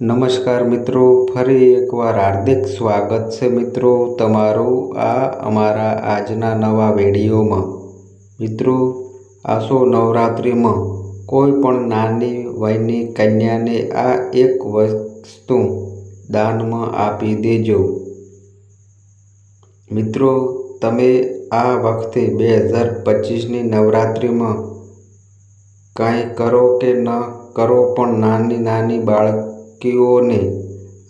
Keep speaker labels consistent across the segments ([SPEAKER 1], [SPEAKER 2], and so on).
[SPEAKER 1] નમસ્કાર મિત્રો, ફરી એકવાર હાર્દિક સ્વાગત છે મિત્રો તમારું આ અમારા આજના નવા વિડીયોમાં. મિત્રો, આસો નવરાત્રિમાં કોઈ પણ નાની વયની કન્યાને આ એક વસ્તુ દાનમાં આપી દેજો. મિત્રો, તમે આ વખતે બે હજાર પચીસની નવરાત્રિમાં કાંઈ કરો કે ન કરો પણ નાની નાની બાળકીઓને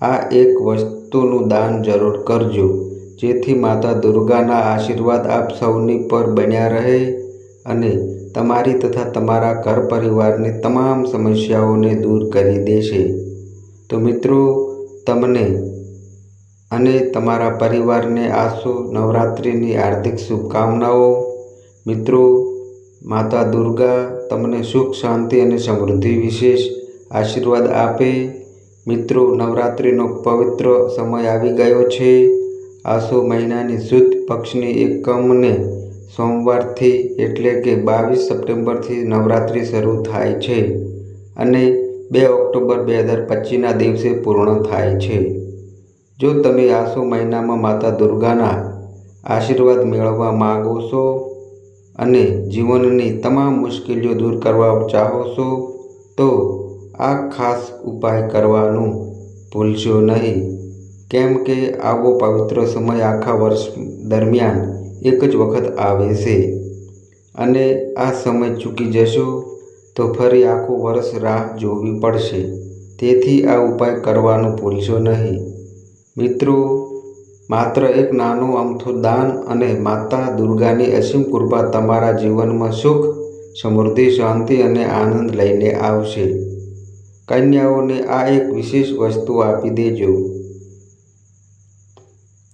[SPEAKER 1] આ એક વસ્તુનું દાન જરૂર કરજો, જેથી માતા દુર્ગાના આશીર્વાદ આપ સૌની પર બન્યા રહે અને તમારી તથા તમારા ઘર પરિવારની તમામ સમસ્યાઓને દૂર કરી દેશે. તો મિત્રો, તમને અને તમારા પરિવારને આસો નવરાત્રિની હાર્દિક શુભકામનાઓ. મિત્રો, માતા દુર્ગા તમને સુખ, શાંતિ અને સમૃદ્ધિ વિશેષ આશીર્વાદ આપે. મિત્રો, નવરાત્રિનો પવિત્ર સમય આવી ગયો છે. આસો મહિનાની શુદ્ધ પક્ષની એકમને સોમવારથી એટલે કે બાવીસ સપ્ટેમ્બરથી નવરાત્રિ શરૂ થાય છે અને બે ઓક્ટોબર બે હજાર પચીસના દિવસે પૂર્ણ થાય છે. જો તમે આસો મહિનામાં માતા દુર્ગાના આશીર્વાદ મેળવવા માગો છો અને જીવનની તમામ મુશ્કેલીઓ દૂર કરવા ચાહો છો, તો આ ખાસ ઉપાય કરવાનું ભૂલશો નહીં. કેમ કે આવો પવિત્ર સમય આખા વર્ષ દરમિયાન એક જ વખત આવે છે. અને આ સમય ચૂકી જશો તો ફરી આખું વર્ષ રાહ જોવી પડશે. તેથી આ ઉપાય કરવાનું ભૂલશો નહીં. મિત્રો, માત્ર એક નાનું અમથું દાન અને માતા દુર્ગાની અસીમ કૃપા તમારા જીવનમાં સુખ, સમૃદ્ધિ, શાંતિ અને આનંદ લઈને આવશે. કન્યાઓને આ એક વિશેષ વસ્તુ આપી દેજો.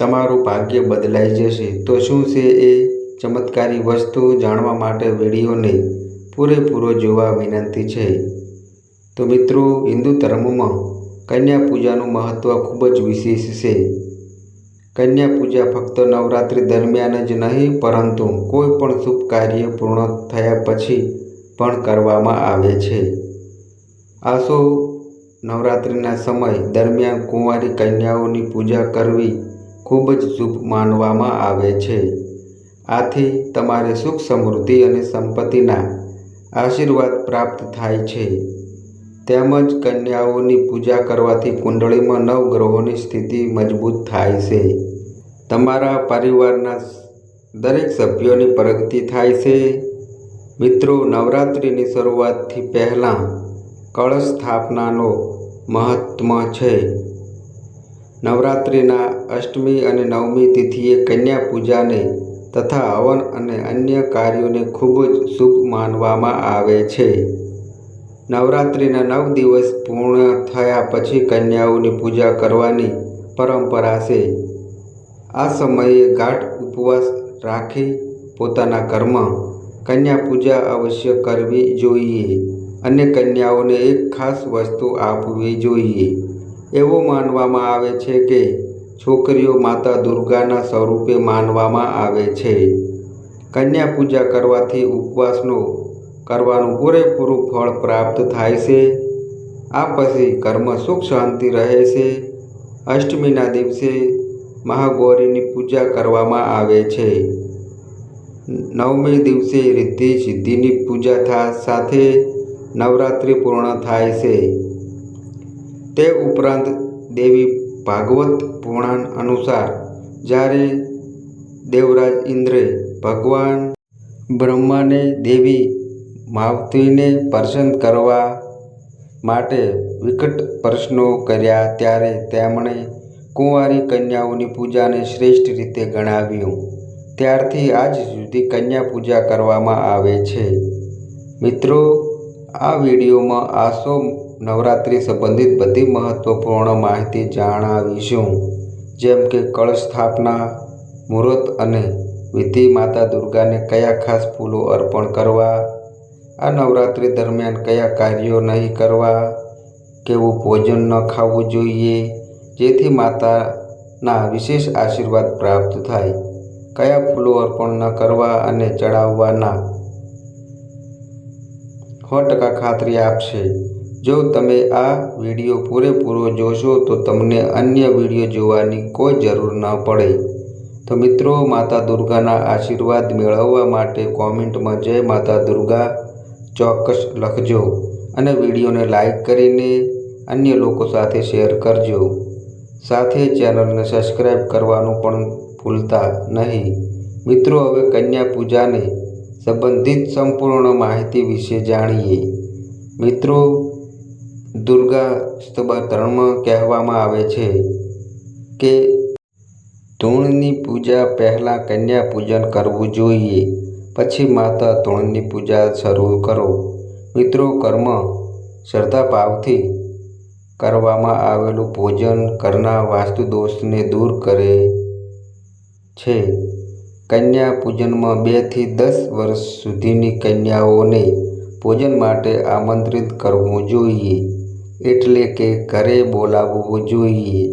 [SPEAKER 1] તમારું ભાગ્ય બદલાઈ જશે. તો શું છે એ ચમત્કારી વસ્તુ જાણવા માટે વિડીયોને પૂરેપૂરો જોવા વિનંતી છે? તો મિત્રો, હિન્દુ ધર્મમાં કન્યા પૂજાનું મહત્ત્વ ખૂબ જ વિશેષ છે. કન્યા પૂજા ફક્ત નવરાત્રિ દરમિયાન જ નહીં, પરંતુ કોઈ પણ શુભ કાર્ય પૂર્ણ થયા પછી પણ કરવામાં આવે છે. આસો નવરાત્રિના સમય દરમિયાન કુંવારી કન્યાઓની પૂજા કરવી ખૂબ જ શુભ માનવામાં આવે છે. આથી તમારે સુખ સમૃદ્ધિ અને સંપત્તિના આશીર્વાદ પ્રાપ્ત થાય છે. તેમજ કન્યાઓની પૂજા કરવાથી કુંડળીમાં નવ ગ્રહોની સ્થિતિ મજબૂત થાય છે. તમારા પરિવારના દરેક સભ્યોની પ્રગતિ થાય છે. મિત્રો, નવરાત્રિની શરૂઆતથી પહેલાં કળશ સ્થાપનાનો મહત્ત્વ છે. નવરાત્રિના અષ્ટમી અને નવમી તિથિએ કન્યા પૂજાને તથા હવન અને અન્ય કાર્યોને ખૂબ જ શુભ માનવામાં આવે છે. નવરાત્રિના નવ દિવસ પૂર્ણ થયા પછી કન્યાઓની પૂજા કરવાની પરંપરા છે. આ સમયે ગાઢ ઉપવાસ રાખી પોતાના ઘરમાં કન્યા પૂજા અવશ્ય કરવી જોઈએ. અને કન્યાઓને એક ખાસ વસ્તુ આપવી જોઈએ. એવું માનવામાં આવે છે કે છોકરીઓ માતા દુર્ગાના સ્વરૂપે માનવામાં આવે છે. કન્યા પૂજા કરવાથી ઉપવાસનો કરવાનું પૂરેપૂરું ફળ પ્રાપ્ત થાય છે. આ પછી કર્મ સુખ શાંતિ રહે છે. અષ્ટમીના દિવસે મહાગૌરીની પૂજા કરવામાં આવે છે. નવમી દિવસે રિદ્ધિ સિદ્ધિની પૂજા થા, સાથે નવરાત્રિ પૂર્ણ થાય છે. તે ઉપરાંત દેવી ભાગવત પુરાણ અનુસાર જ્યારે દેવરાજ ઇન્દ્રે ભગવાન બ્રહ્માને દેવી માવતીને પ્રસન્ન કરવા માટે વિકટ પ્રશ્નો કર્યા ત્યારે તેમણે કુંવારી કન્યાઓની પૂજાને શ્રેષ્ઠ રીતે ગણાવ્યું. ત્યારથી આજ સુધી કન્યા પૂજા કરવામાં આવે છે. મિત્રો આ વિડીયોમાં આસો નવરાત્રિ સંબંધિત બધી મહત્ત્વપૂર્ણ માહિતી જણાવીશું. જેમ કે કળશ સ્થાપના, મુહૂર્ત અને વિધિ માતા દુર્ગાને કયા ખાસ ફૂલો અર્પણ કરવા, આ નવરાત્રિ દરમિયાન કયા કાર્યો નહીં કરવા, કેવું ભોજન ન ખાવું જોઈએ, જેથી માતાના વિશેષ આશીર્વાદ પ્રાપ્ત થાય. કયા ફૂલો અર્પણ ન કરવા અને ચડાવવાના સો ટકા ખાતરી આપશે. જો તમે આ વીડિયો પૂરેપૂરો જોશો તો તમને અન્ય વીડિયો જોવાની કોઈ જરૂર ન પડે. તો મિત્રો, માતા દુર્ગાના આશીર્વાદ મેળવવા માટે કોમેન્ટમાં જય માતા દુર્ગા ચોક્કસ લખજો અને વિડીયોને લાઈક કરીને અન્ય લોકો સાથે શેર કરજો. સાથે ચેનલને સબસ્ક્રાઈબ કરવાનું પણ ભૂલતા નહીં. મિત્રો, હવે કન્યા પૂજાને સંબંધિત સંપૂર્ણ માહિતી વિશે જાણીએ. મિત્રો, દુર્ગા સ્તોત્રમાં કહેવામાં આવે છે કે ધૂળની પૂજા પહેલાં કન્યા પૂજન કરવું જોઈએ, પછી માતા ધૂળની પૂજા શરૂ કરો. મિત્રો, કર્મ શ્રદ્ધાભાવથી કરવામાં આવેલું ભોજન ઘરના વાસ્તુ દોષને દૂર કરે છે. કન્યા પૂજનમાં બેથી દસ વર્ષ સુધીની કન્યાઓને પૂજન માટે આમંત્રિત કરવું જોઈએ. એટલે કે ઘરે બોલાવવું જોઈએ.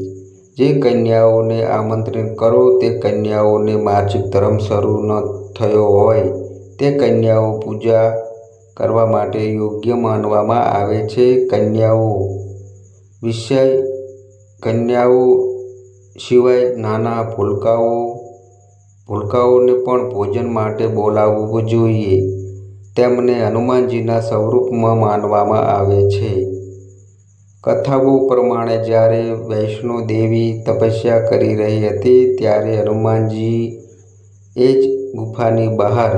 [SPEAKER 1] જે કન્યાઓને આમંત્રિત કરો તે કન્યાઓને માસિક ધર્મ શરૂ ન થયો હોય, તે કન્યાઓ પૂજા કરવા માટે યોગ્ય માનવામાં આવે છે. કન્યાઓ વિષય, કન્યાઓ સિવાય નાના ભૂલકાઓ ભૂલકાઓને પણ ભોજન માટે બોલાવવું જોઈએ. તેમને હનુમાનજીના સ્વરૂપમાં માનવામાં આવે છે. કથાઓ પ્રમાણે જ્યારે વૈષ્ણો દેવી તપસ્યા કરી રહી હતી ત્યારે હનુમાનજી એ જ ગુફાની બહાર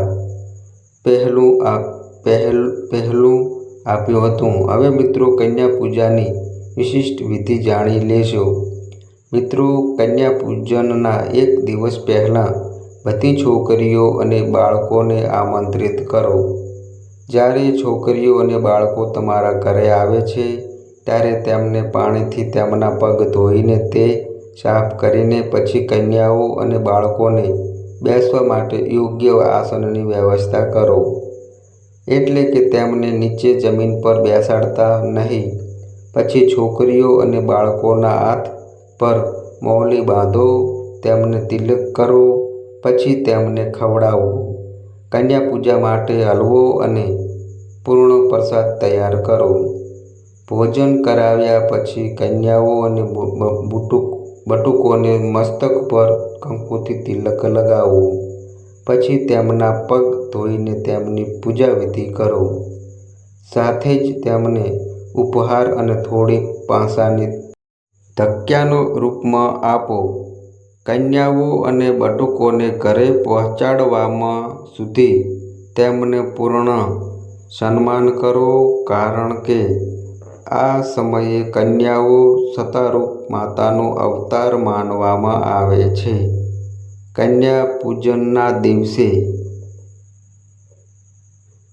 [SPEAKER 1] પહેલું આ પહેલ પહેલું આપ્યું હતું. હવે મિત્રો કન્યા પૂજાની વિશિષ્ટ વિધિ જાણી લેશો મિત્રો, કન્યા પૂજનના એક દિવસ પહેલાં બધી છોકરીઓ અને બાળકોને આમંત્રિત કરો. જ્યારે છોકરીઓ અને બાળકો તમારા ઘરે આવે છે, ત્યારે તેમને પાણીથી તેમના પગ ધોઈને તે સાફ કરીને પછી કન્યાઓ અને બાળકોને બેસવા માટે યોગ્ય આસનની વ્યવસ્થા કરો. એટલે કે તેમને નીચે જમીન પર બેસાડતા નહીં. પછી છોકરીઓ અને બાળકોના હાથ પર મૌલી બાંધો, તેમને તિલક કરો પછી તેમને ખવડાવો. કન્યા પૂજા માટે હલવો અને પૂર્ણ પ્રસાદ તૈયાર કરો. ભોજન કરાવ્યા પછી કન્યાઓ અને બુટુક, બટુકોને મસ્તક પર કંકુથી તિલક લગાવો. પછી તેમના પગ ધોઈને તેમની પૂજા વિધિ કરો. સાથે જ તેમને ઉપહાર અને થોડી પાસાની ધક્યાનો રૂપમાં આપો. કન્યાઓ અને બટુકોને ઘરે પહોંચાડવામાં સુધી તેમને પૂર્ણ સન્માન કરો, કારણ કે આ સમયે કન્યાઓ સતારૂપ માતાનો અવતાર માનવામાં આવે છે. કન્યા પૂજનના દિવસે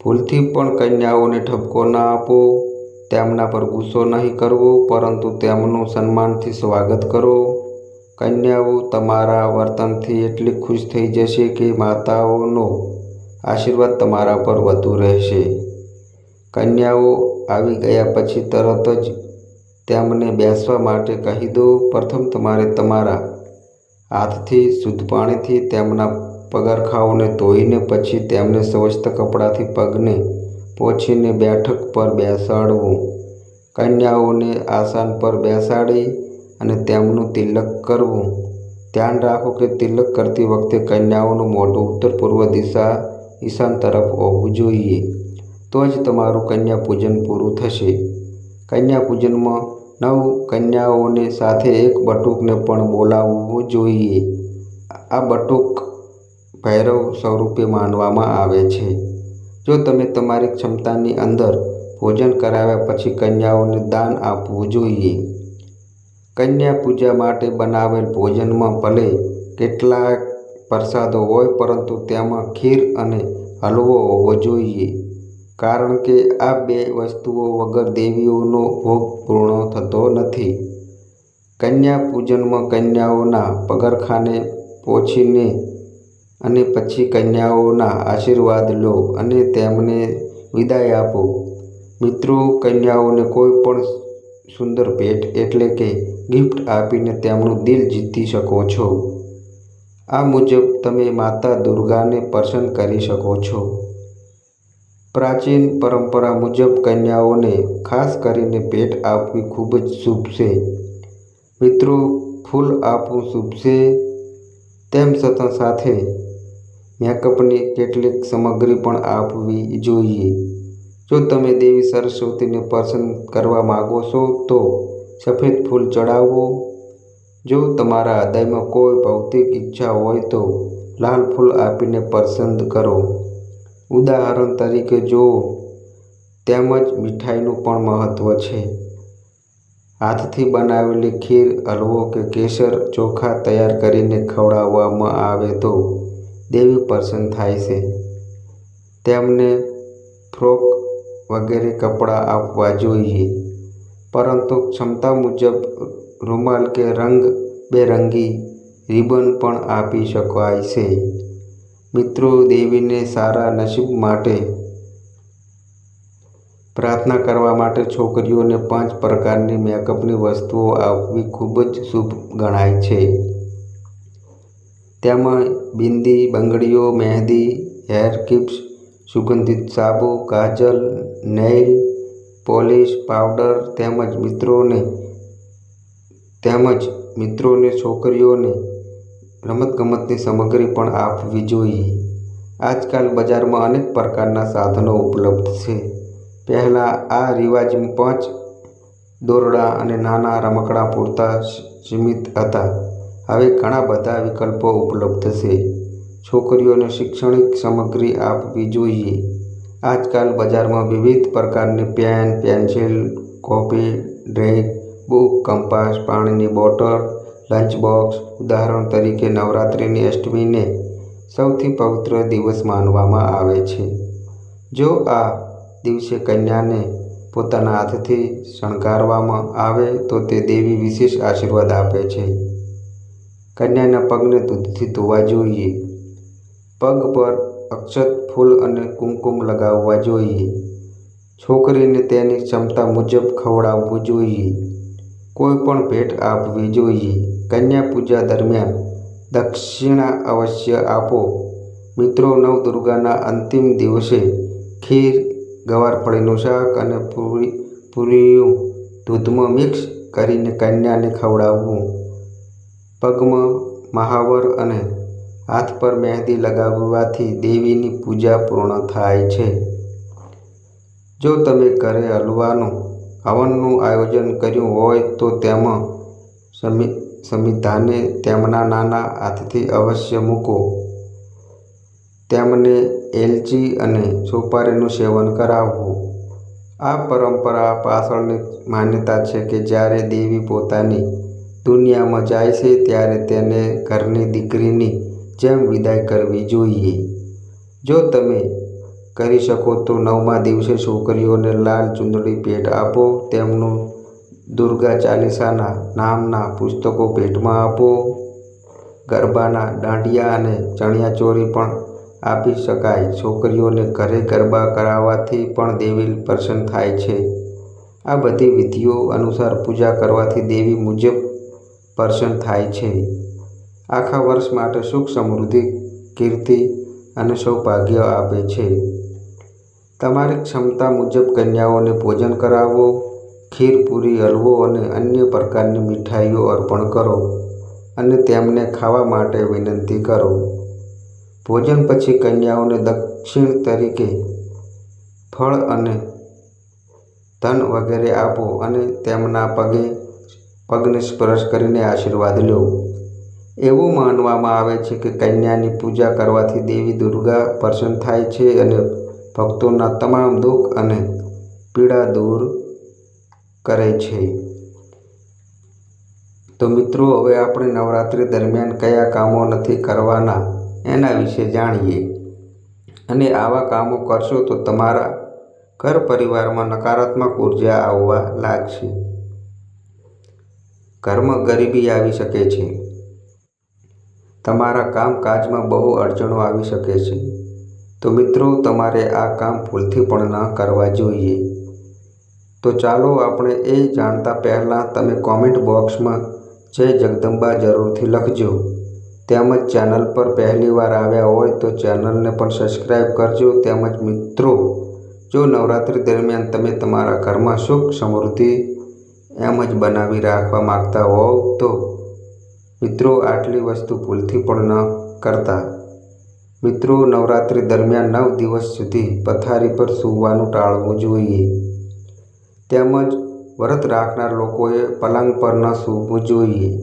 [SPEAKER 1] ભૂલથી પણ કન્યાઓને ઠપકો ના આપો, તેમના પર ગુસ્સો નહીં કરવો, પરંતુ તેમનું સન્માનથી સ્વાગત કરો. કન્યાઓ તમારા વર્તનથી એટલી ખુશ થઈ જશે કે માતાઓનો આશીર્વાદ તમારા પર વધુ રહેશે. કન્યાઓ આવી ગયા પછી તરત જ તેમને બેસવા માટે કહી દો, પ્રથમ તમારે તમારા હાથથી શુદ્ધ પાણીથી તેમના પગરખાઓને ધોઈને પછી તેમને સ્વસ્થ કપડાથી પગને પોછીને બેઠક પર બેસાડવું. કન્યાઓને આસન પર બેસાડી અને તેમનું તિલક કરવું. ધ્યાન રાખો કે તિલક કરતી વખતે કન્યાઓનું મોઢું ઉત્તર પૂર્વ દિશા ઈશાન તરફ હોવું જોઈએ. તો જ તમારું કન્યા પૂજન પૂરું થશે. કન્યા પૂજનમાં નવ કન્યાઓને સાથે એક બટુકને પણ બોલાવવું જોઈએ. આ બટુક ભૈરવ સ્વરૂપે માનવામાં આવે છે. જો તમે તમારી ક્ષમતાની અંદર ભોજન કરાવ્યા પછી કન્યાઓને દાન આપવું જોઈએ. કન્યા પૂજા માટે બનાવેલ ભોજનમાં ભલે કેટલાક પ્રસાદો હોય, પરંતુ તેમાં ખીર અને હલવો હોવો જોઈએ, કારણ કે આ બે વસ્તુઓ વગર દેવીઓનો ભોગ પૂર્ણ થતો નથી. કન્યા પૂજનમાં કન્યાઓના પગરખાને પોછીને અને પછી કન્યાઓના આશીર્વાદ લો અને તેમને વિદાય આપો. મિત્રો, કન્યાઓને કોઈ પણ સુંદર ભેટ એટલે કે ગિફ્ટ આપીને તેમનું દિલ જીતી શકો છો. આ મુજબ તમે માતા દુર્ગાને પ્રસન્ન કરી શકો છો. પ્રાચીન પરંપરા મુજબ કન્યાઓને ખાસ કરીને ભેટ આપવી ખૂબ જ શુભ છે. મિત્રો, ફૂલ આપવું શુભ છે. તેમ છતાં સાથે મેકઅપની કેટલીક સામગ્રી પણ આપવી જોઈએ. જો તમે દેવી સરસ્વતીને પસંદ કરવા માગો છો, તો સફેદ ફૂલ ચડાવવો. જો તમારા હૃદયમાં કોઈ ભૌતિક ઈચ્છા હોય તો લાલ ફૂલ આપીને પસંદ કરો. ઉદાહરણ તરીકે જો તેમજ મીઠાઈનું પણ મહત્ત્વ છે. હાથથી બનાવેલી ખીર, હલવો કે કેસર ચોખા તૈયાર કરીને ખવડાવવામાં આવે તો દેવી પ્રસન્ન થાય છે. તેમને ફ્રોક વગેરે કપડાં આપવા જોઈએ. પરંતુ ક્ષમતા મુજબ રૂમાલ કે રંગબેરંગી રિબન પણ આપી શકાય છે. મિત્રો, દેવીને સારા નસીબ માટે પ્રાર્થના કરવા માટે છોકરીઓને પાંચ પ્રકારની મેકઅપની વસ્તુઓ આપવી ખૂબ જ શુભ ગણાય છે. તેમાં બિંદી, બંગડીઓ, મહેંદી, હેર કિપ્સ, સુગંધિત સાબુ, કાજલ, નેઇલ પોલિશ પાવડર તેમજ મિત્રોને તેમજ મિત્રોને, છોકરીઓને રમતગમતની સામગ્રી પણ આપવી જોઈએ. આજકાલ બજારમાં અનેક પ્રકારના સાધનો ઉપલબ્ધ છે. પહેલાં આ રિવાજ પાંચ દોરડા અને નાના રમકડાં પૂરતા સીમિત હતા. હવે ઘણા બધા વિકલ્પો ઉપલબ્ધ છે. છોકરીઓને શૈક્ષણિક સામગ્રી આપવી જોઈએ. આજકાલ બજારમાં વિવિધ પ્રકારની pen, pencil, copy drink book, compass, પાણીની બોટલ લંચ બોક્સ ઉદાહરણ તરીકે નવરાત્રિની અષ્ટમીને સૌથી પવિત્ર દિવસ માનવામાં આવે છે. જો આ દિવસે કન્યાને પોતાના હાથથી શણગારવામાં આવે, તો તે દેવી વિશેષ આશીર્વાદ આપે છે. કન્યાના પગને દૂધથી ધોવા જોઈએ. પગ પર અક્ષત ફૂલ અને કુમકુમ લગાવવા જોઈએ. છોકરીને તેની ક્ષમતા મુજબ ખવડાવવું જોઈએ. કોઈ પણ ભેટ આપવી જોઈએ. કન્યા પૂજા દરમિયાન દક્ષિણા અવશ્ય આપો. મિત્રો, નવદુર્ગાના અંતિમ દિવસે ખીર ગવારફળીનું શાક અને પૂરી પૂરીયું દૂધમાં મિક્સ કરીને કન્યાને ખવડાવવું. પગમાં મહાવર અને હાથ પર મહેંદી લગાવવાથી દેવીની પૂજા પૂર્ણ થાય છે. જો તમે ઘરે હલવાનું, હવનનું આયોજન કર્યું હોય તો તેમાં સમી સમિધાને તેમના નાના હાથથી અવશ્ય મૂકો. તેમને એલચી અને સોપારીનું સેવન કરાવવું. આ પરંપરા પાછળની માન્યતા છે કે જ્યારે દેવી પોતાની દુનિયામાં જાય છે, ત્યારે તેને ઘરની દીકરીની જેમ વિદાય કરવી જોઈએ. જો તમે કરી શકો તો નવમા દિવસે છોકરીઓને લાલ ચુંદડી ભેટ આપો, તેમનું દુર્ગા ચાલીસાના નામના પુસ્તકો ભેટમાં આપો. ગરબાના દાંડિયા અને ચણિયાચોળી પણ આપી શકાય. છોકરીઓને ઘરે ગરબા કરાવવાથી પણ દેવી પ્રસન્ન થાય છે. આ બધી વિધિઓ અનુસાર પૂજા કરવાથી દેવી મુજબ પ્રસન્ન થાય છે. આખા વર્ષ માટે સુખ, સમૃદ્ધિ, કીર્તિ અને સૌભાગ્ય આપે છે. તમારી ક્ષમતા મુજબ કન્યાઓને ભોજન કરાવો, ખીર પૂરી હલવો અને અન્ય પ્રકારની મીઠાઈઓ અર્પણ કરો અને તેમને ખાવા માટે વિનંતી કરો. ભોજન પછી કન્યાઓને દક્ષિણ તરીકે ફળ અને ધન વગેરે આપો અને તેમના પગે પગને સ્પર્શ કરીને આશીર્વાદ લો. એવું માનવામાં આવે છે કે કન્યાની પૂજા કરવાથી દેવી દુર્ગા પ્રસન્ન થાય છે અને ભક્તોના તમામ દુઃખ અને પીડા દૂર કરે છે. તો મિત્રો, હવે આપણે નવરાત્રિ દરમિયાન કયા કામો નથી કરવાના એના વિશે જાણીએ. અને આવા કામો કરશો તો તમારા ઘર પરિવારમાં નકારાત્મક ઊર્જા આવવા લાગશે. ઘરમાં ગરીબી આવી શકે છે. તમારા કામકાજમાં બહુ અડચણો આવી શકે છે. તો મિત્રો, તમારે આ કામ ભૂલથી પણ ન કરવા જોઈએ. તો ચાલો આપણે એ જાણતા પહેલાં તમે કોમેન્ટ બોક્સમાં જય જગદંબા જરૂરથી લખજો. તેમજ ચેનલ પર પહેલીવાર આવ્યા હોય તો ચેનલને પણ સબસ્ક્રાઈબ કરજો. તેમજ મિત્રો, જો નવરાત્રિ દરમિયાન તમે તમારા ઘરમાં સુખ સમૃદ્ધિ એમ જ બનાવી રાખવા માગતા હોવ તો મિત્રો, આટલી વસ્તુ ભૂલથી પણ ન કરતા. મિત્રો, નવરાત્રિ દરમિયાન નવ દિવસ સુધી પથારી પર સૂવાનું ટાળવું જોઈએ. તેમજ વ્રત રાખનાર લોકોએ પલંગ પર ન સૂવું જોઈએ.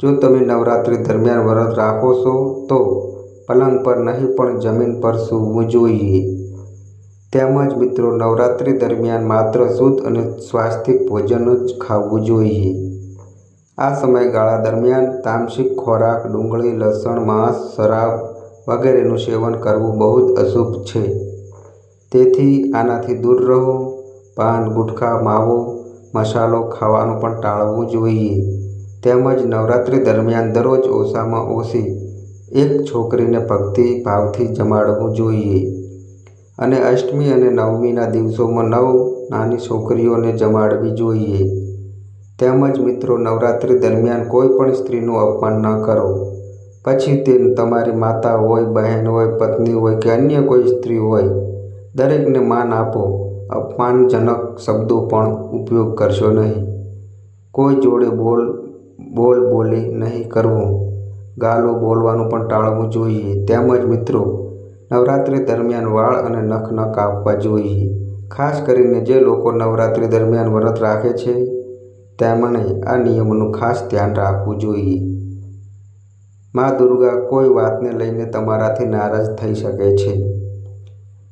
[SPEAKER 1] જો તમે નવરાત્રિ દરમિયાન વ્રત રાખો છો, તો પલંગ પર નહીં, પણ જમીન પર સૂવું જોઈએ. તેમજ મિત્રો, નવરાત્રિ દરમિયાન માત્ર શુદ્ધ અને સ્વાસ્થિક ભોજન જ ખાવું જોઈએ. આ સમયગાળા દરમિયાન તામસિક ખોરાક, ડુંગળી, લસણ, માંસ, શરાબ વગેરેનું સેવન કરવું બહુ જ અશુભ છે. તેથી આનાથી દૂર રહો, પાન, ગુટખા, માવો, મસાલો ખાવાનું પણ ટાળવું જોઈએ. તેમજ નવરાત્રિ દરમિયાન દરરોજ ઓછામાં ઓછી એક છોકરીને ભક્તિ ભાવથી જમાડવું જોઈએ. અને અષ્ટમી અને નવમીના દિવસોમાં નવ નાની છોકરીઓને જમાડવી જોઈએ. તેમજ મિત્રો, નવરાત્રિ દરમિયાન કોઈ પણ સ્ત્રીનું અપમાન ન કરો. પછી તે તમારી માતા હોય, બહેન હોય, પત્ની હોય કે અન્ય કોઈ સ્ત્રી હોય, દરેકને માન આપો. અપમાનજનક શબ્દો પણ ઉપયોગ કરશો નહીં. કોઈ જોડે બોલ બોલ બોલી નહીં કરવું. ગાલો બોલવાનું પણ ટાળવું જોઈએ. તેમજ મિત્રો, નવરાત્રિ દરમિયાન વાળ અને નખ ન કાપવા જોઈએ. ખાસ કરીને જે લોકો નવરાત્રિ દરમિયાન વ્રત રાખે છે તેમણે આ નિયમોનું ખાસ ધ્યાન રાખવું જોઈએ. મા દુર્ગા કોઈ વાતને લઈને તમારાથી નારાજ થઈ શકે છે.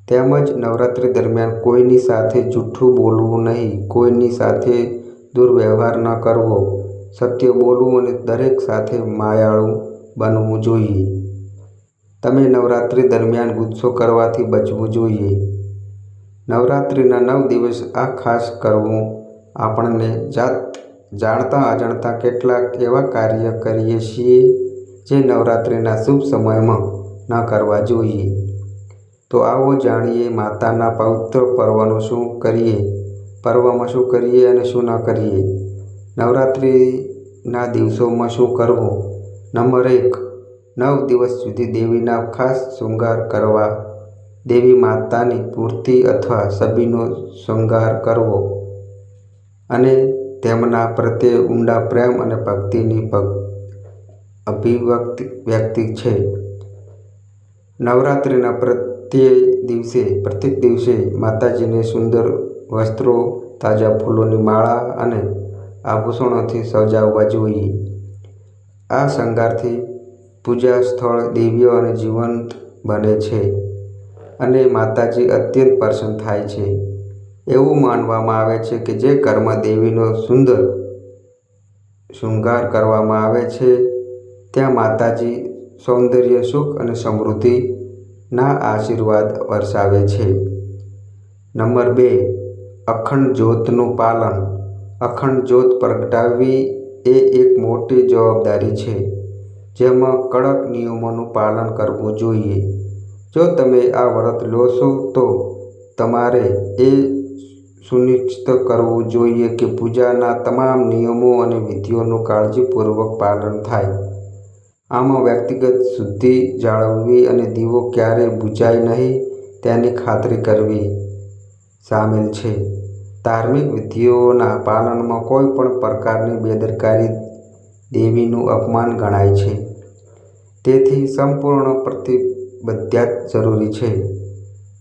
[SPEAKER 1] તેમજ નવરાત્રિ દરમિયાન કોઈની સાથે જૂઠું બોલવું નહીં, કોઈની સાથે દુર્વ્યવહાર ન કરવો, સત્ય બોલવું અને દરેક સાથે માયાળું બનવું જોઈએ. તમે નવરાત્રિ દરમિયાન ગુસ્સો કરવાથી બચવું જોઈએ. નવરાત્રિના નવ દિવસ આ ખાસ કરવું આપણને જાત, જાણતા અજાણતા કેટલાક એવા કાર્ય કરીએ છીએ જે નવરાત્રિના શુભ સમયમાં ન કરવા જોઈએ. તો આવો જાણીએ માતાના પવિત્ર પર્વનું શું કરીએ, પર્વમાં શું કરીએ અને શું ન કરીએ. નવરાત્રિના દિવસોમાં શું કરવું? નંબર એક, નવ દિવસ સુધી દેવીના ખાસ શૃંગાર કરવા. દેવી માતાની પૂર્તિ અથવા સભીનો શૃંગાર કરવો. અને તેમના પ્રત્યે ઊંડા પ્રેમ અને ભક્તિની અભિવ્યક્તિ વ્યક્તિ છે. નવરાત્રિના પ્રત્યેક દિવસે પ્રત્યેક દિવસે માતાજીને સુંદર વસ્ત્રો, તાજા ફૂલોની માળા અને આભૂષણોથી સજાવવા જોઈએ. આ શણગારથી પૂજા સ્થળ દિવ્ય અને જીવંત બને છે અને માતાજી અત્યંત પ્રસન્ન થાય છે. એવું માનવામાં આવે છે કે જે કર્મ દેવીનો સુંદર શૃંગાર કરવામાં આવે છે, ત્યાં માતાજી સૌંદર્ય, સુખ અને સમૃદ્ધિના આશીર્વાદ વરસાવે છે. નંબર બે, અખંડ જ્યોતનું પાલન. અખંડ જ્યોત પ્રગટાવવી એ એક મોટી જવાબદારી છે, જેમાં કડક નિયમોનું પાલન કરવું જોઈએ. જો તમે આ વ્રત લો છો, તો તમારે એ સુનિશ્ચિત કરવું જોઈએ કે પૂજાના તમામ નિયમો અને વિધિઓનું કાળજીપૂર્વક પાલન થાય. આમાં વ્યક્તિગત શુદ્ધિ જાળવવી અને દીવો ક્યારેય બુજાય નહીં, તેની ખાતરી કરવી સામેલ છે. ધાર્મિક વિધિઓના પાલનમાં કોઈ પણ પ્રકારની બેદરકારી દેવીનું અપમાન ગણાય છે. તેથી સંપૂર્ણ પ્રતિબદ્ધતા જરૂરી છે.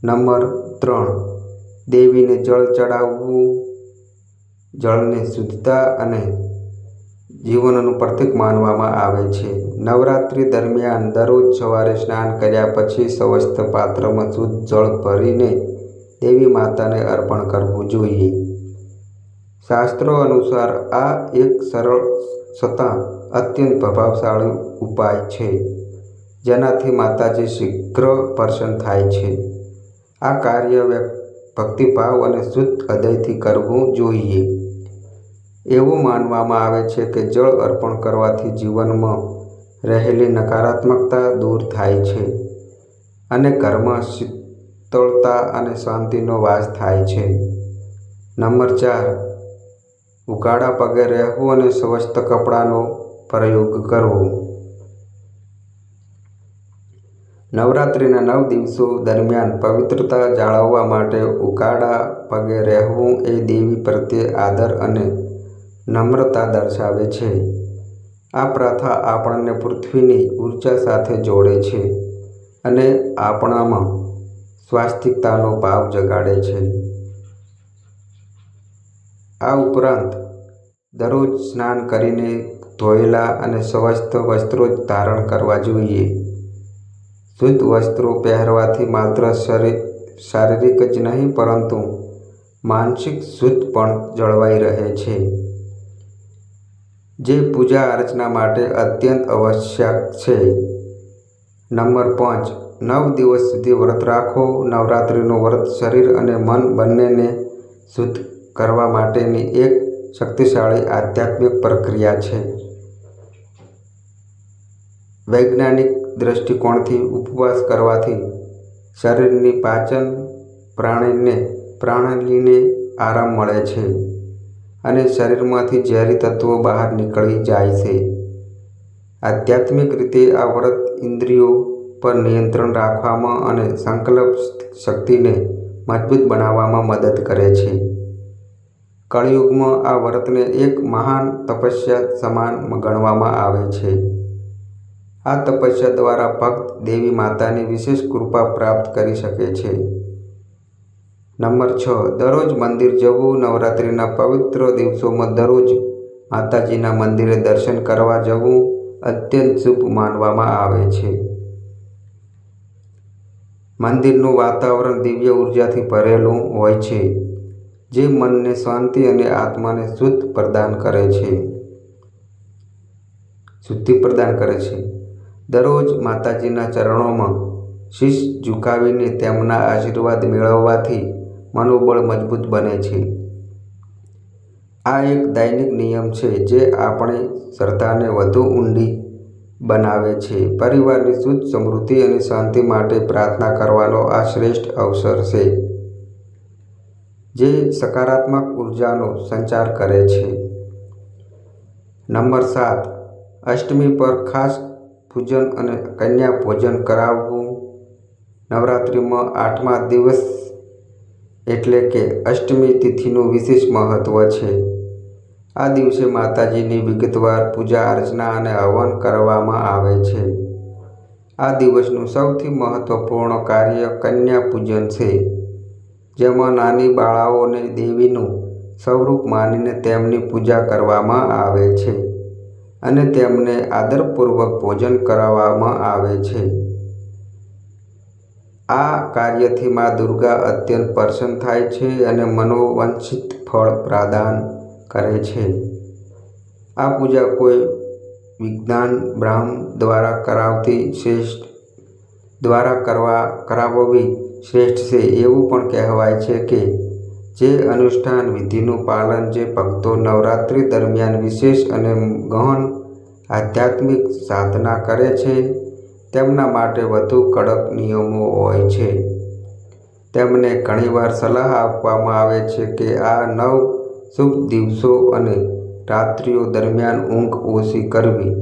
[SPEAKER 1] નંબર ત્રણ. દેવીને જળ ચડાવવું, જળને શુદ્ધતા અને જીવનનું પ્રતીક માનવામાં આવે છે. નવરાત્રિ દરમિયાન દરરોજ સવારે સ્નાન કર્યા પછી સ્વસ્થ પાત્રમાં શુદ્ધ જળ ભરીને દેવી માતાને અર્પણ કરવું જોઈએ. શાસ્ત્રો અનુસાર આ એક સરળ છતાં અત્યંત પ્રભાવશાળી ઉપાય છે, જેનાથી માતાજી શીઘ્ર પ્રસન્ન થાય છે. આ કાર્ય ભક્તિભાવ અને શુદ્ધ હૃદયથી કરવું જોઈએ. એવું માનવામાં આવે છે કે જળ અર્પણ કરવાથી જીવનમાં રહેલી નકારાત્મકતા દૂર થાય છે અને ઘરમાં શીતળતા અને શાંતિનો વાસ થાય છે. નંબર ચાર, ઉઘાડા પગે રહેવું અને સ્વસ્થ કપડાનો પ્રયોગ કરવો. નવરાત્રિના નવ દિવસો દરમિયાન પવિત્રતા જાળવવા માટે ઉકાળા પગે રહેવું એ દેવી પ્રત્યે આદર અને નમ્રતા દર્શાવે છે. આ પ્રથા આપણને પૃથ્વીની ઊર્જા સાથે જોડે છે અને આપણામાં સ્વાસ્તિકતાનો ભાવ જગાડે છે. આ ઉપરાંત, દરરોજ સ્નાન કરીને ધોયેલા અને સ્વચ્છ વસ્ત્રો જ ધારણ કરવા જોઈએ. શુદ્ધ વસ્ત્રો પહેરવાથી માત્ર શારીરિક જ નહીં પરંતુ માનસિક શુદ્ધ પણ જળવાઈ રહે છે, જે પૂજા-અર્ચના માટે અત્યંત આવશ્યક છે. નંબર પાંચ નવ દિવસ સુધી વ્રત રાખો. નવરાત્રિનું વ્રત શરીર અને મન બંનેને શુદ્ધ કરવા માટેની એક શક્તિશાળી આધ્યાત્મિક પ્રક્રિયા છે. વૈજ્ઞાનિક દૃષ્ટિકોણથી, ઉપવાસ કરવાથી શરીરની પાચન પ્રાણીને પ્રણાલીને આરામ મળે છે અને શરીરમાંથી ઝેરી તત્વો બહાર નીકળી જાય છે. આધ્યાત્મિક રીતે, આ વ્રત ઇન્દ્રિયો પર નિયંત્રણ રાખવામાં અને સંકલ્પ શક્તિને મજબૂત બનાવવામાં મદદ કરે છે. કળિયુગમાં, આ વ્રતને એક મહાન તપસ્યા સમાન ગણવામાં આવે છે. આ તપસ્યા દ્વારા ભક્ત દેવી માતાની વિશેષ કૃપા પ્રાપ્ત કરી શકે છે. નંબર છ દરરોજ મંદિર જવું. નવરાત્રિના પવિત્ર દિવસોમાં દરરોજ માતાજીના મંદિરે દર્શન કરવા જવું અત્યંત શુભ માનવામાં આવે છે. મંદિરનું વાતાવરણ દિવ્ય ઉર્જાથી ભરેલું હોય છે, જે મનને શાંતિ અને આત્માને શુદ્ધ પ્રદાન કરે છે શુદ્ધિ પ્રદાન કરે છે. દરરોજ માતાજીના ચરણોમાં શીશ ઝુકાવીને તેમના આશીર્વાદ મેળવવાથી મનોબળ મજબૂત બને છે. આ એક દૈનિક નિયમ છે જે આપણી શ્રદ્ધાને વધુ ઊંડી બનાવે છે. પરિવારની સુખ, સમૃદ્ધિ અને શાંતિ માટે પ્રાર્થના કરવાનો આ શ્રેષ્ઠ અવસર છે, જે સકારાત્મક ઉર્જાનો સંચાર કરે છે. નંબર સાત અષ્ટમી પર ખાસ પૂજન અને કન્યા ભોજન કરાવવું. નવરાત્રિમાં આઠમા દિવસ એટલે કે અષ્ટમી તિથિનું વિશેષ મહત્ત્વ છે. આ દિવસે માતાજીની વિગતવાર પૂજા-અર્ચના અને હવન કરવામાં આવે છે. આ દિવસનું સૌથી મહત્વપૂર્ણ કાર્ય કન્યા પૂજન છે, જેમાં નાની બાળાઓને દેવીનું સ્વરૂપ માનીને તેમની પૂજા કરવામાં આવે છે અને તેમને આદરપૂર્વક ભોજન કરાવવામાં આવે છે. આ કાર્યથી મા દુર્ગા અત્યંત પ્રસન્ન થાય છે અને મનોવંશિત ફળ પ્રદાન કરે છે. આ પૂજા કોઈ વિજ્ઞાન બ્રાહ્મણ દ્વારા કરાવતી શ્રેષ્ઠ, દ્વારા કરવા, કરાવવી શ્રેષ્ઠ છે. એવું પણ કહેવાય છે કે જે અનુષ્ઠાન વિધિનું પાલન જે ભક્તો નવરાત્રિ દરમિયાન વિશેષ અને ગહન આધ્યાત્મિક સાધના કરે છે તેમના માટે વધુ કડક નિયમો હોય છે. તેમને ઘણીવાર સલાહ આપવામાં આવે છે કે આ નવ શુભ દિવસો અને રાત્રિઓ દરમિયાન ઊંઘ ઓછી કરવી.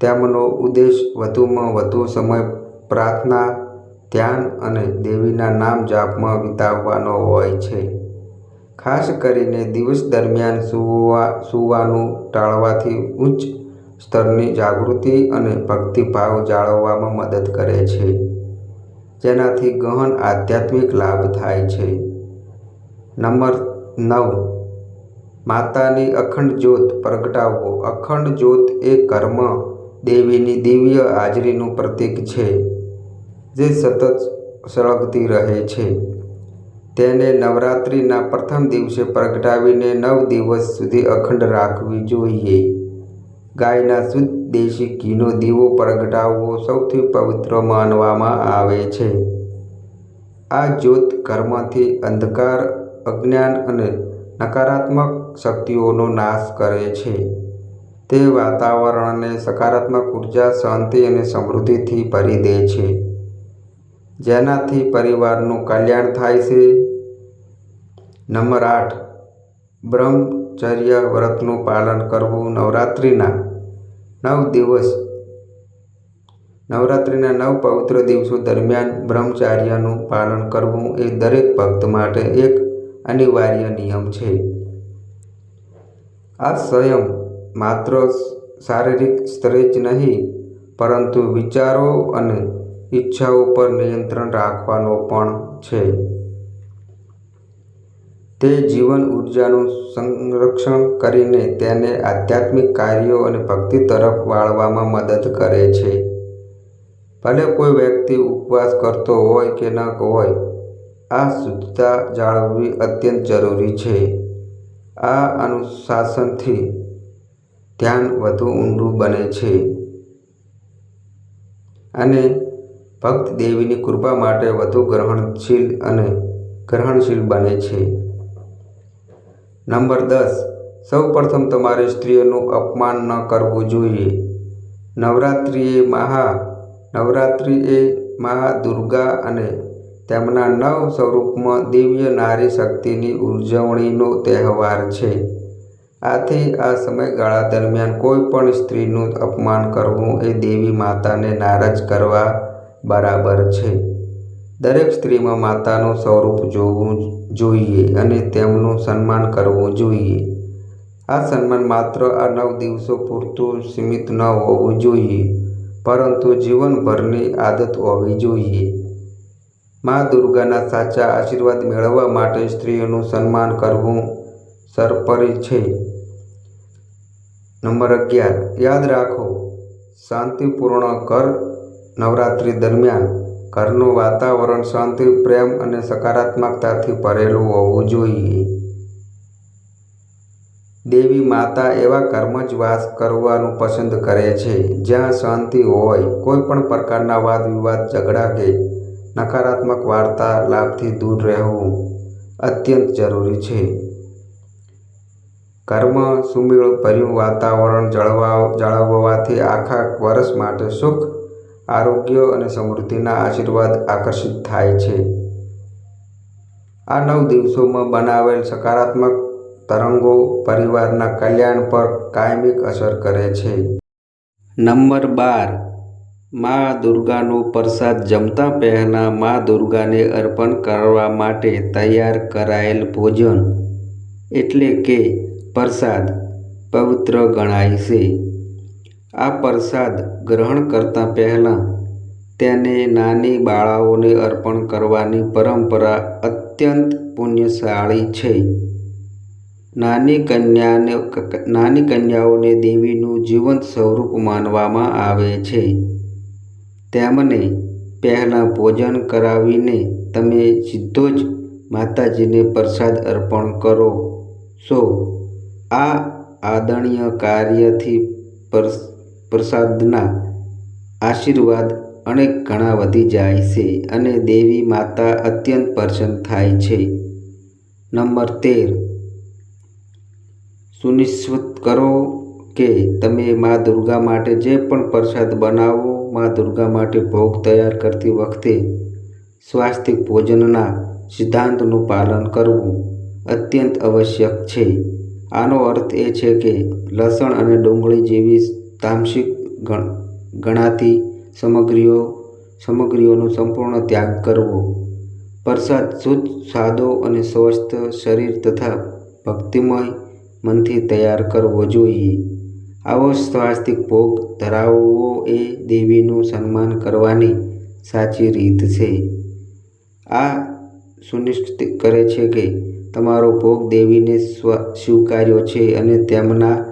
[SPEAKER 1] તેમનો ઉદ્દેશ વધુમાં વધુ સમય પ્રાર્થના, ધ્યાન અને દેવીના નામ જાપમાં વિતાવવાનો હોય છે. ખાસ કરીને દિવસ દરમિયાન સૂવાનું ટાળવાથી ઉચ્ચ સ્તરની જાગૃતિ અને ભક્તિભાવ જાળવવામાં મદદ કરે છે, જેનાથી ગહન આધ્યાત્મિક લાભ થાય છે. નંબર નવ માતાની અખંડ જ્યોત પ્રગટાવો. અખંડ જ્યોત એ કર્મ દેવીની દિવ્ય હાજરીનું પ્રતીક છે, જે સતત સળગતી રહે છે. તેને નવરાત્રિના પ્રથમ દિવસે પ્રગટાવીને નવ દિવસ સુધી અખંડ રાખવી જોઈએ. ગાયના શુદ્ધ દેશી ઘીનો દીવો પ્રગટાવવો સૌથી પવિત્ર માનવામાં આવે છે. આ જ્યોત ઘરમાંથી અંધકાર, અજ્ઞાન અને નકારાત્મક શક્તિઓનો નાશ કરે છે. તે વાતાવરણને સકારાત્મક ઊર્જા, શાંતિ અને સમૃદ્ધિથી ભરી દે છે, જેનાથી પરિવારનું કલ્યાણ થાય છે. નંબર આઠ બ્રહ્મચર્ય વ્રતનું પાલન કરવું. નવરાત્રિના નવ દિવસ નવરાત્રિના નવ પવિત્ર દિવસો દરમિયાન બ્રહ્મચાર્યનું પાલન કરવું એ દરેક ભક્ત માટે એક અનિવાર્ય નિયમ છે આ સંયમ માત્ર શારીરિક સ્તરે જ નહીં, પરંતુ વિચારો અને ઈચ્છાઓ પર નિયંત્રણ રાખવાનો પણ છે. તે જીવન ઉર્જાનું સંરક્ષણ કરીને તેને આધ્યાત્મિક કાર્યો અને ભક્તિ તરફ વાળવામાં મદદ કરે છે. ભલે કોઈ વ્યક્તિ ઉપવાસ કરતો હોય કે ન હોય, આ શુદ્ધતા જાળવવી અત્યંત જરૂરી છે. આ અનુશાસનથી ધ્યાન વધુ ઊંડું બને છે. અને ભક્ત દેવીની કૃપા માટે વધુ ગ્રહણશીલ અને ગ્રહણશીલ બને છે. નંબર દસ. સૌપ્રથમ તમારે સ્ત્રીઓનું અપમાન ન કરવું જોઈએ. નવરાત્રિએ મહા નવરાત્રિએ મહા દુર્ગા અને તેમના નવ સ્વરૂપમાં દિવ્ય નારી શક્તિની ઉજવણીનો તહેવાર છે. આથી આ સમયગાળા દરમિયાન કોઈ પણ સ્ત્રીનું અપમાન કરવું એ દેવી માતાને નારાજ કરવા બરાબર છે. દરેક સ્ત્રીમાં માતાનું સ્વરૂપ જોવું જોઈએ અને તેમનું સન્માન કરવું જોઈએ. આ સન્માન માત્ર આ નવ દિવસો પૂરતું સીમિત ન હોવું જોઈએ, પરંતુ જીવનભરની આદત હોવી જોઈએ. મા દુર્ગાના સાચા આશીર્વાદ મેળવવા માટે સ્ત્રીઓનું સન્માન કરવું સરપરી છે. નંબર અગિયાર. યાદ રાખો, શાંતિપૂર્ણ ઘર નવરાત્રિ દરમિયાન ઘરનું વાતાવરણ શાંતિ, પ્રેમ અને સકારાત્મકતાથી ભરેલું હોવું જોઈએ. દેવી માતા એવા કર્મ જ વાસ કરવાનું પસંદ કરે છે. જ્યાં શાંતિ હોય, કોઈ પણ પ્રકારના વાદ વિવાદ ઝઘડા કે નકારાત્મક વાર્તા લાભથી દૂર રહેવું અત્યંત જરૂરી છે. કર્મ ઘરમાં સુમેળભર્યું વાતાવરણ જળવા, જાળવવાથી આખા વર્ષ માટે સુખ આરોગ્ય અને સમૃદ્ધિના આશીર્વાદ આકર્ષિત થાય છે. આ નવ દિવસોમાં બનાવેલ સકારાત્મક તરંગો પરિવારના કલ્યાણ પર કાયમિક અસર કરે છે. નંબર બાર, મા દુર્ગાનો પ્રસાદ જમતા પહેલાં મા દુર્ગાને અર્પણ કરવા માટે તૈયાર કરાયેલ ભોજન એટલે કે પ્રસાદ પવિત્ર ગણાય છે. આ પ્રસાદ ગ્રહણ કરતા પહેલાં તેને નાની બાળાઓને અર્પણ કરવાની પરંપરા અત્યંત પુણ્યશાળી છે. નાની કન્યાને નાની કન્યાઓને દેવીનું જીવંત સ્વરૂપ માનવામાં આવે છે. તેમને પહેલાં ભોજન કરાવીને તમે સીધો જ માતાજીને પ્રસાદ અર્પણ કરો. છો આ આદરણીય કાર્યથી પ્રસાદના આશીર્વાદ અનેક ગણા વધી જાય છે અને દેવી માતા અત્યંત પ્રસન્ન થાય છે. નંબર તેર. સુનિશ્ચિત કરો કે તમે મા દુર્ગા માટે જે પણ પ્રસાદ બનાવો, મા દુર્ગા માટે ભોગ તૈયાર કરતી વખતે સ્વાસ્તિક ભોજનના સિદ્ધાંતનું પાલન કરવું અત્યંત આવશ્યક છે. આનો અર્થ એ છે કે લસણ અને ડુંગળી જેવી તામસિક ગણ, ગણાતી સામગ્રીઓ, સામગ્રીઓનો સંપૂર્ણ ત્યાગ કરવો. પ્રસાદ શુદ્ધ, સાદો અને સ્વસ્થ શરીર તથા ભક્તિમય મનથી તૈયાર કરવો જોઈએ. આવો સ્વાસ્તિક ભોગ ધરાવવો એ દેવીનું સન્માન કરવાની સાચી રીત છે. આ સુનિશ્ચિત કરે છે કે તમારો ભોગ દેવીને સ્વ, સ્વીકાર્યો છે અને તેમના